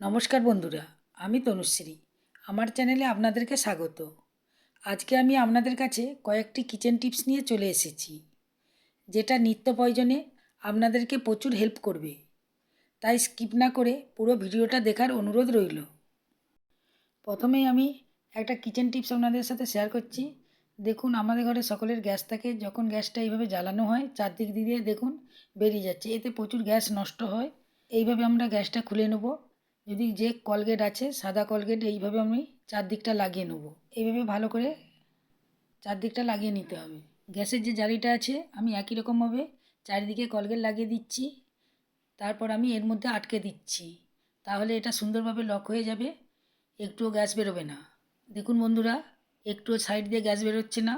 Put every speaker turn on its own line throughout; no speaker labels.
নমস্কার বন্ধুরা, আমি তনুশ্রী। আমার চ্যানেলে আপনাদেরকে স্বাগত। আজকে আমি আপনাদের কাছে কয়েকটি কিচেন টিপস নিয়ে চলে এসেছি, যেটা নিত্য প্রয়োজনে আপনাদেরকে প্রচুর হেল্প করবে। তাই স্কিপ না করে পুরো ভিডিওটা দেখার অনুরোধ রইল। প্রথমেই আমি একটা কিচেন টিপস আপনাদের সাথে শেয়ার করছি। দেখুন, আমাদের ঘরে সকলের গ্যাস থাকে। যখন গ্যাসটা এইভাবে জ্বালানো হয়, চারদিক দিয়ে দেখুন বেরিয়ে যাচ্ছে। এতে প্রচুর গ্যাস নষ্ট হয়। এইভাবে আমরা গ্যাসটা খুলে নেব। যদি যে কলগেট আছে, সাদা কলগেট, এইভাবে আমি চারদিকটা লাগিয়ে নেব। এইভাবে ভালো করে চারদিকটা লাগিয়ে নিতে হবে। গ্যাসের যে জালিটা আছে, আমি একই রকমভাবে চারিদিকে কলগেট লাগিয়ে দিচ্ছি। তারপর আমি এর মধ্যে আটকে দিচ্ছি। তাহলে এটা সুন্দরভাবে লক হয়ে যাবে, একটুও গ্যাস বেরোবে না। দেখুন বন্ধুরা, একটুও সাইড দিয়ে গ্যাস বেরোচ্ছে না।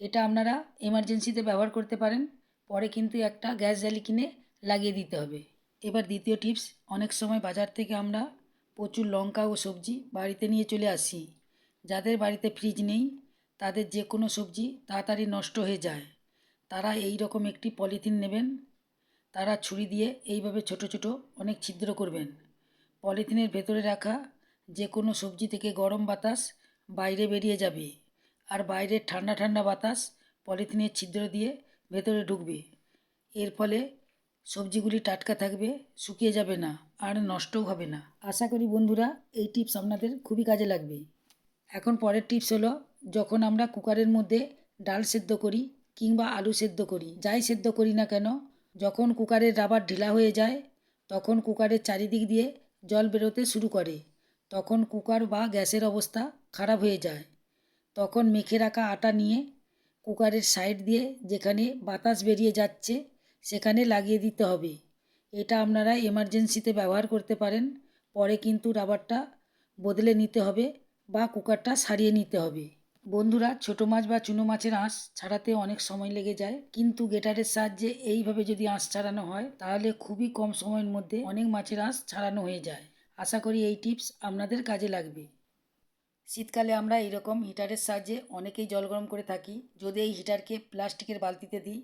এটা আপনারা এমার্জেন্সিতে ব্যবহার করতে পারেন, পরে কিন্তু একটা গ্যাস জালি কিনে লাগিয়ে দিতে হবে। এবার দ্বিতীয় টিপস অনেক সময় বাজার থেকে আমরা প্রচুর লঙ্কা ও সবজি বাড়িতে নিয়ে চলে আসি। যাদের বাড়িতে ফ্রিজ নেই, তাদের যে কোনো সবজি তাড়াতাড়ি নষ্ট হয়ে যায়। তারা এই রকম একটি পলিথিন নেবেন। তারা ছুরি দিয়ে এইভাবে ছোট ছোট অনেক ছিদ্র করবেন। পলিথিনের ভেতরে রাখা যে কোনো সবজি থেকে গরম বাতাস বাইরে বেরিয়ে যাবে। আর বাইরের ঠান্ডা ঠান্ডা বাতাস পলিথিনের ছিদ্র দিয়ে ভেতরে ঢুকবে। এর ফলে সবজিগুলি টাটকা থাকবে, শুকিয়ে যাবে না আর নষ্টও হবে না। আশা করি বন্ধুরা, এই টিপস আপনাদের খুবই কাজে লাগবে। এখন পরের টিপস হলো, যখন আমরা কুকারের মধ্যে ডাল সেদ্ধ করি কিংবা আলু সেদ্ধ করি, যাই সেদ্ধ করি না কেন, যখন কুকারের রাবার ঢিলা হয়ে যায়, তখন কুকারের চারিদিক দিয়ে জল বেরোতে শুরু করে। তখন কুকার বা গ্যাসের অবস্থা খারাপ হয়ে যায়। তখন মেখে রাখা আটা নিয়ে কুকারের সাইড দিয়ে যেখানে বাতাস বেরিয়ে যাচ্ছে সেখানে লাগিয়ে দিতে হবে। এটা আপনারা এমার্জেন্সিতে ব্যবহার করতে পারেন। পরে কিন্তু রাবারটা বদলে নিতে হবে বা কুকারটা সারিয়ে নিতে হবে। বন্ধুরা, ছোটো মাছ বা চুনো মাছের আঁশ ছাড়াতে অনেক সময় লেগে যায়। কিন্তু গেটারের সাহায্যে এইভাবে যদি আঁশ ছাড়ানো হয়, তাহলে খুবই কম সময়ের মধ্যে অনেক মাছের আঁশ ছাড়ানো হয়ে যায়। আশা করি এই টিপস আপনাদের কাজে লাগবে। শীতকালে আমরা এরকম হিটারের সাহায্যে অনেকেই জল গরম করে থাকি। যদি এই হিটারকে প্লাস্টিকের বালতিতে দিই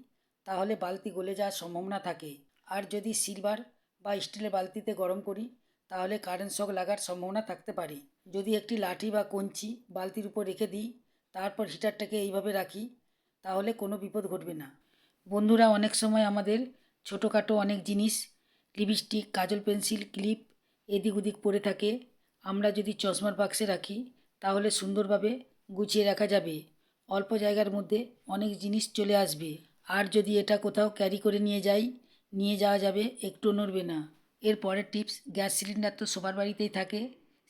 তাহলে বালতি গলে যাওয়ার সম্ভাবনা থাকে। আর যদি সিলভার বা স্টিলের বালতিতে গরম করি, তাহলে কারেন্ট শক লাগার সম্ভাবনা থাকতে পারে। যদি একটি লাঠি বা কঞ্চি বালতির উপর রেখে দিই, তারপর হিটারটাকে এইভাবে রাখি, তাহলে কোনো বিপদ ঘটবে না। বন্ধুরা, অনেক সময় আমাদের ছোটোখাটো অনেক জিনিস, লিপস্টিক, কাজল পেন্সিল, ক্লিপ এদিক ওদিক পড়ে থাকে। আমরা যদি চশমার বাক্সে রাখি, তাহলে সুন্দরভাবে গুছিয়ে রাখা যাবে। অল্প জায়গার মধ্যে অনেক জিনিস চলে আসবে। আর যদি এটা কোথাও ক্যারি করে নিয়ে যাই, নিয়ে যাওয়া যাবে, একটু নড়বে না। এর পরের টিপস গ্যাস সিলিন্ডার তো সবার বাড়িতেই থাকে।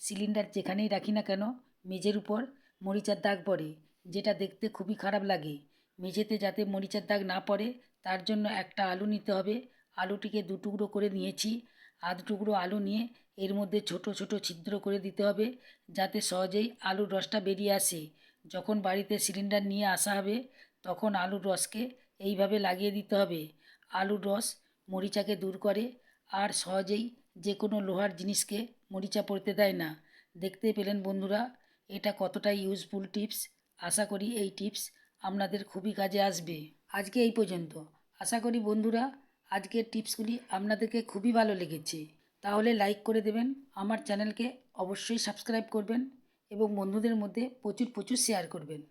সিলিন্ডার যেখানেই রাখি না কেন, মেঝের উপর মরিচার দাগ পড়ে, যেটা দেখতে খুবই খারাপ লাগে। মেঝেতে যাতে মরিচার দাগ না পড়ে, তার জন্য একটা আলু নিতে হবে। আলুটিকে দু টুকরো করে নিয়েছি। আধ টুকরো আলু নিয়ে এর মধ্যে ছোট ছোট ছিদ্র করে দিতে হবে, যাতে সহজেই আলুর রসটা বেরিয়ে আসে। যখন বাড়িতে সিলিন্ডার নিয়ে আসা হবে, তখন আলুর রসকে এইভাবে লাগিয়ে দিতে হবে। আলুর রস মরিচাকে দূর করে আর সহজেই যে কোনো লোহার জিনিসকে মরিচা পড়তে দেয় না। দেখতে পেলেন বন্ধুরা, এটা কতটা ইউজফুল টিপস আশা করি এই টিপস আপনাদের খুবই কাজে আসবে। আজকে এই পর্যন্ত। আশা করি বন্ধুরা, আজকের টিপসগুলি আপনাদেরকে খুবই ভালো লেগেছে। তাহলে লাইক করে দেবেন, আমার চ্যানেলকে অবশ্যই সাবস্ক্রাইব করবেন এবং বন্ধুদের মধ্যে প্রচুর প্রচুর শেয়ার করবেন।